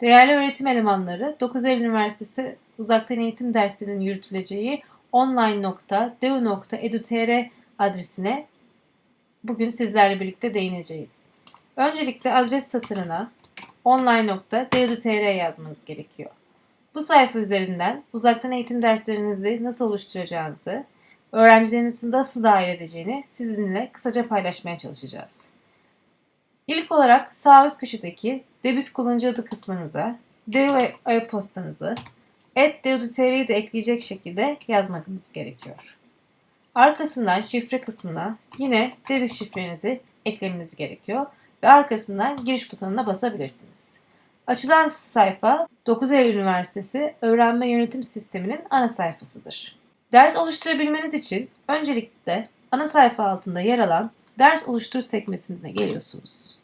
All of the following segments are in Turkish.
Değerli öğretim elemanları, 9 Eylül Üniversitesi uzaktan eğitim derslerinin yürütüleceği online.deu.edu.tr adresine bugün sizlerle birlikte değineceğiz. Öncelikle adres satırına online.deu.tr yazmanız gerekiyor. Bu sayfa üzerinden uzaktan eğitim derslerinizi nasıl oluşturacağınızı, öğrencilerinizin nasıl dahil edeceğini sizinle kısaca paylaşmaya çalışacağız. İlk olarak sağ üst köşedeki Debis kullanıcı adı kısmınıza Deo e-postanızı @deo.tr'yi de ekleyecek şekilde yazmanız gerekiyor. Arkasından şifre kısmına yine Debis şifrenizi eklemeniz gerekiyor ve arkasından giriş butonuna basabilirsiniz. Açılan sayfa 9 Eylül Üniversitesi Öğrenme Yönetim Sistemi'nin ana sayfasıdır. Ders oluşturabilmeniz için öncelikle ana sayfa altında yer alan Ders oluştur sekmesine geliyorsunuz.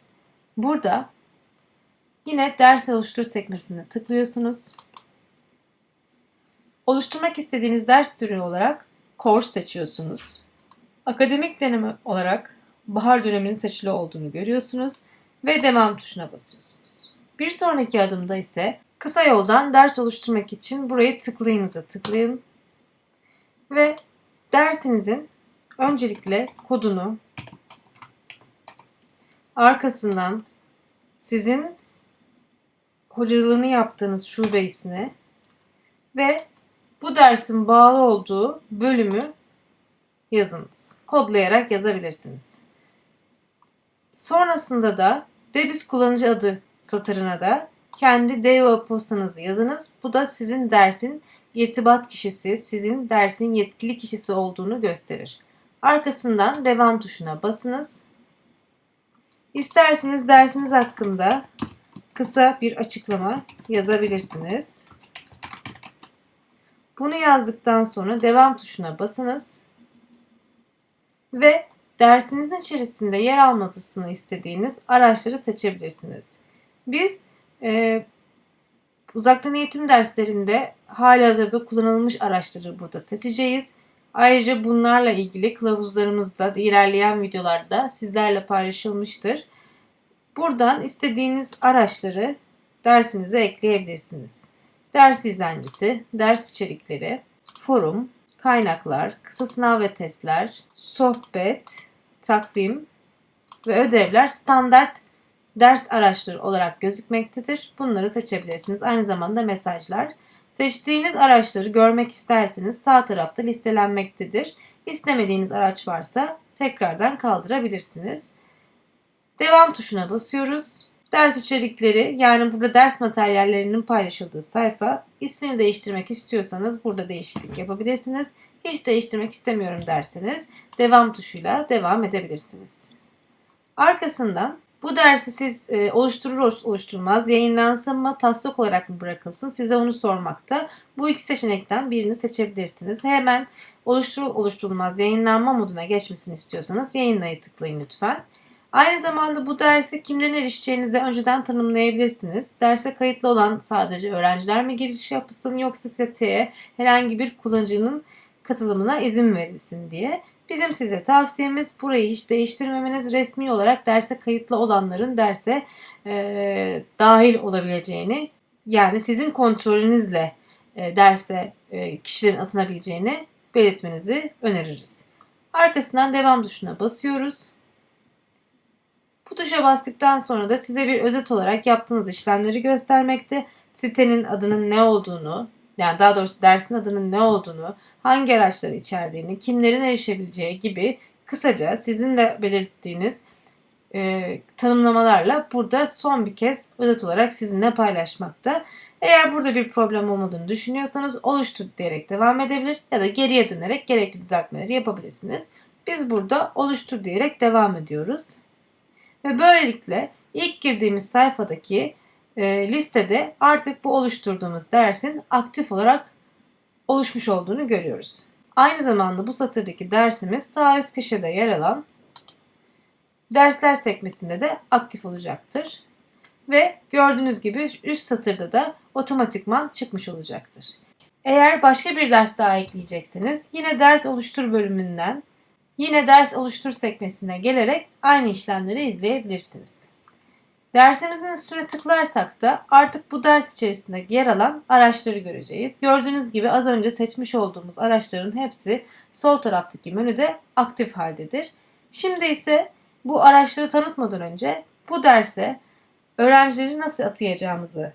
Burada yine ders oluştur sekmesine tıklıyorsunuz. Oluşturmak istediğiniz ders türü olarak course seçiyorsunuz. Akademik deneme olarak bahar döneminin seçili olduğunu görüyorsunuz ve devam tuşuna basıyorsunuz. Bir sonraki adımda ise kısa yoldan ders oluşturmak için burayı tıklayınıza tıklayın ve dersinizin öncelikle kodunu arkasından sizin hocalığını yaptığınız şube ismi ve bu dersin bağlı olduğu bölümü yazınız. Kodlayarak yazabilirsiniz. Sonrasında da Debis kullanıcı adı satırına da kendi DEO postanızı yazınız. Bu da sizin dersin irtibat kişisi, sizin dersin yetkili kişisi olduğunu gösterir. Arkasından devam tuşuna basınız. İsterseniz dersiniz hakkında kısa bir açıklama yazabilirsiniz. Bunu yazdıktan sonra devam tuşuna basınız ve dersinizin içerisinde yer almasını istediğiniz araçları seçebilirsiniz. Biz e, uzaktan eğitim derslerinde hali hazırda kullanılmış araçları burada seçeceğiz. Ayrıca bunlarla ilgili kılavuzlarımız da ilerleyen videolarda sizlerle paylaşılmıştır. Buradan istediğiniz araçları dersinize ekleyebilirsiniz. Ders izlencesi, ders içerikleri, forum, kaynaklar, kısa sınav ve testler, sohbet, takvim ve ödevler standart ders araçları olarak gözükmektedir. Bunları seçebilirsiniz. Aynı zamanda mesajlar. Seçtiğiniz araçları görmek isterseniz sağ tarafta listelenmektedir. İstemediğiniz araç varsa tekrardan kaldırabilirsiniz. Devam tuşuna basıyoruz. Ders içerikleri yani burada ders materyallerinin paylaşıldığı sayfa. İsmini değiştirmek istiyorsanız burada değişiklik yapabilirsiniz. Hiç değiştirmek istemiyorum derseniz devam tuşuyla devam edebilirsiniz. Arkasından bu dersi siz e, oluşturur oluşturmaz yayınlansın mı taslak olarak mı bırakılsın size onu sormakta. Bu iki seçenekten birini seçebilirsiniz. Hemen oluşturul oluşturulmaz yayınlanma moduna geçmesini istiyorsanız yayınlayı tıklayın lütfen. Aynı zamanda bu dersi kimden erişeceğini de önceden tanımlayabilirsiniz. Derse kayıtlı olan sadece öğrenciler mi giriş yapsın yoksa siteye herhangi bir kullanıcının katılımına izin verilsin diye. Bizim size tavsiyemiz burayı hiç değiştirmemeniz resmi olarak derse kayıtlı olanların derse e, dahil olabileceğini yani sizin kontrolünüzle e, derse e, kişilerin atınabileceğini belirtmenizi öneririz. Arkasından devam tuşuna basıyoruz. Bu tuşa bastıktan sonra da size bir özet olarak yaptığınız işlemleri göstermekte. Sitenin adının ne olduğunu, yani daha doğrusu dersin adının ne olduğunu, hangi araçları içerdiğini, kimlerin erişebileceği gibi kısaca sizin de belirttiğiniz e, tanımlamalarla burada son bir kez özet olarak sizinle paylaşmakta. Eğer burada bir problem olmadığını düşünüyorsanız oluştur diyerek devam edebilir ya da geriye dönerek gerekli düzeltmeleri yapabilirsiniz. Biz burada oluştur diyerek devam ediyoruz. Ve böylelikle ilk girdiğimiz sayfadaki listede artık bu oluşturduğumuz dersin aktif olarak oluşmuş olduğunu görüyoruz. Aynı zamanda bu satırdaki dersimiz sağ üst köşede yer alan dersler sekmesinde de aktif olacaktır. Ve gördüğünüz gibi üst satırda da otomatikman çıkmış olacaktır. Eğer başka bir ders daha ekleyecekseniz yine ders oluştur bölümünden yine ders oluştur sekmesine gelerek aynı işlemleri izleyebilirsiniz. Dersimizin üstüne tıklarsak da artık bu ders içerisinde yer alan araçları göreceğiz. Gördüğünüz gibi az önce seçmiş olduğumuz araçların hepsi sol taraftaki menüde aktif haldedir. Şimdi ise bu araçları tanıtmadan önce bu derse öğrencileri nasıl atayacağımızı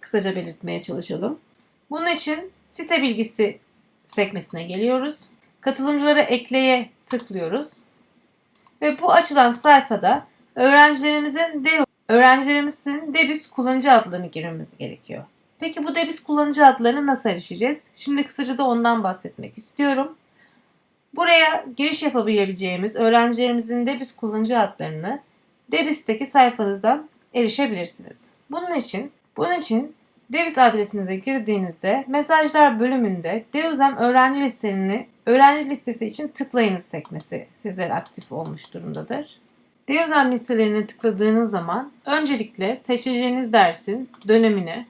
kısaca belirtmeye çalışalım. Bunun için site bilgisi sekmesine geliyoruz. Katılımcılara ekleye tıklıyoruz. Ve bu açılan sayfada öğrencilerimizin de öğrencilerimizin Debis kullanıcı adlarını girmemiz gerekiyor. Peki bu Debis kullanıcı adlarını nasıl erişeceğiz? Şimdi kısaca da ondan bahsetmek istiyorum. Buraya giriş yapabileceğimiz öğrencilerimizin Debis kullanıcı adlarını Debis'teki sayfanızdan erişebilirsiniz. Bunun için bunun için Debis adresinize girdiğinizde mesajlar bölümünde Deuzem öğrenci listelerini öğrenci listesi için tıklayınız sekmesi sizlere aktif olmuş durumdadır. Deuzem listelerine tıkladığınız zaman öncelikle seçeceğiniz dersin dönemini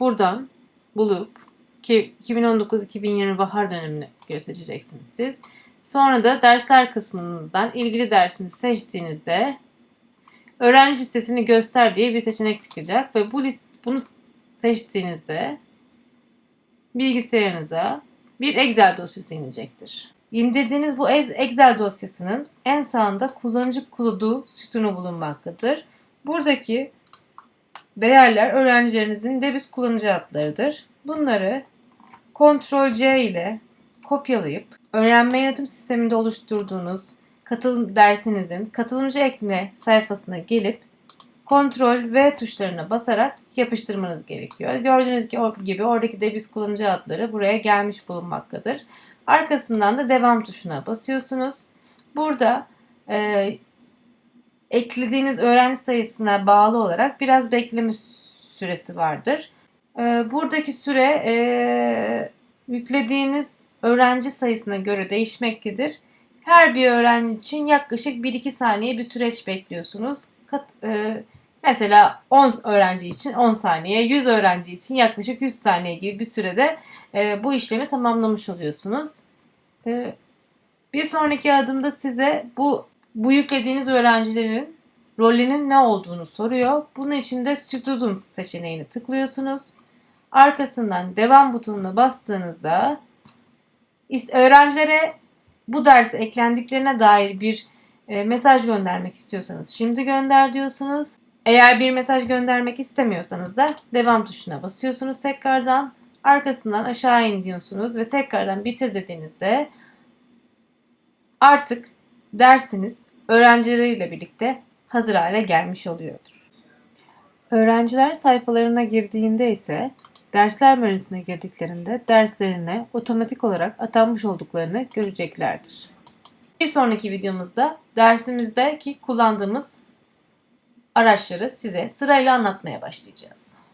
buradan bulup ki 2019-2020 bahar dönemini göstereceksiniz siz. Sonra da dersler kısmınızdan ilgili dersini seçtiğinizde öğrenci listesini göster diye bir seçenek çıkacak ve bu list, bunu seçtiğinizde bilgisayarınıza bir Excel dosyası inecektir. İndirdiğiniz bu Excel dosyasının en sağında kullanıcı kodu sütunu bulunmaktadır. Buradaki değerler öğrencilerinizin Debis kullanıcı adlarıdır. Bunları Ctrl C ile kopyalayıp öğrenme yönetim sisteminde oluşturduğunuz katılım dersinizin katılımcı ekleme sayfasına gelip Ctrl V tuşlarına basarak yapıştırmanız gerekiyor. Gördüğünüz gibi oradaki Debis kullanıcı adları buraya gelmiş bulunmaktadır. Arkasından da devam tuşuna basıyorsunuz. Burada e, eklediğiniz öğrenci sayısına bağlı olarak biraz bekleme süresi vardır. E, buradaki süre e, yüklediğiniz öğrenci sayısına göre değişmektedir. Her bir öğrenci için yaklaşık 1-2 saniye bir süreç bekliyorsunuz. Kat, e, mesela 10 öğrenci için 10 saniye, 100 öğrenci için yaklaşık 100 saniye gibi bir sürede e, bu işlemi tamamlamış oluyorsunuz. E, bir sonraki adımda size bu bu yüklediğiniz öğrencilerin rolünün ne olduğunu soruyor. Bunun için de Student seçeneğini tıklıyorsunuz. Arkasından devam butonuna bastığınızda öğrencilere bu derse eklendiklerine dair bir e, mesaj göndermek istiyorsanız şimdi gönder diyorsunuz. Eğer bir mesaj göndermek istemiyorsanız da devam tuşuna basıyorsunuz tekrardan. Arkasından aşağı in diyorsunuz ve tekrardan bitir dediğinizde artık dersiniz öğrencileriyle birlikte hazır hale gelmiş oluyordur. Öğrenciler sayfalarına girdiğinde ise dersler menüsüne girdiklerinde derslerine otomatik olarak atanmış olduklarını göreceklerdir. Bir sonraki videomuzda dersimizdeki kullandığımız araçları size sırayla anlatmaya başlayacağız.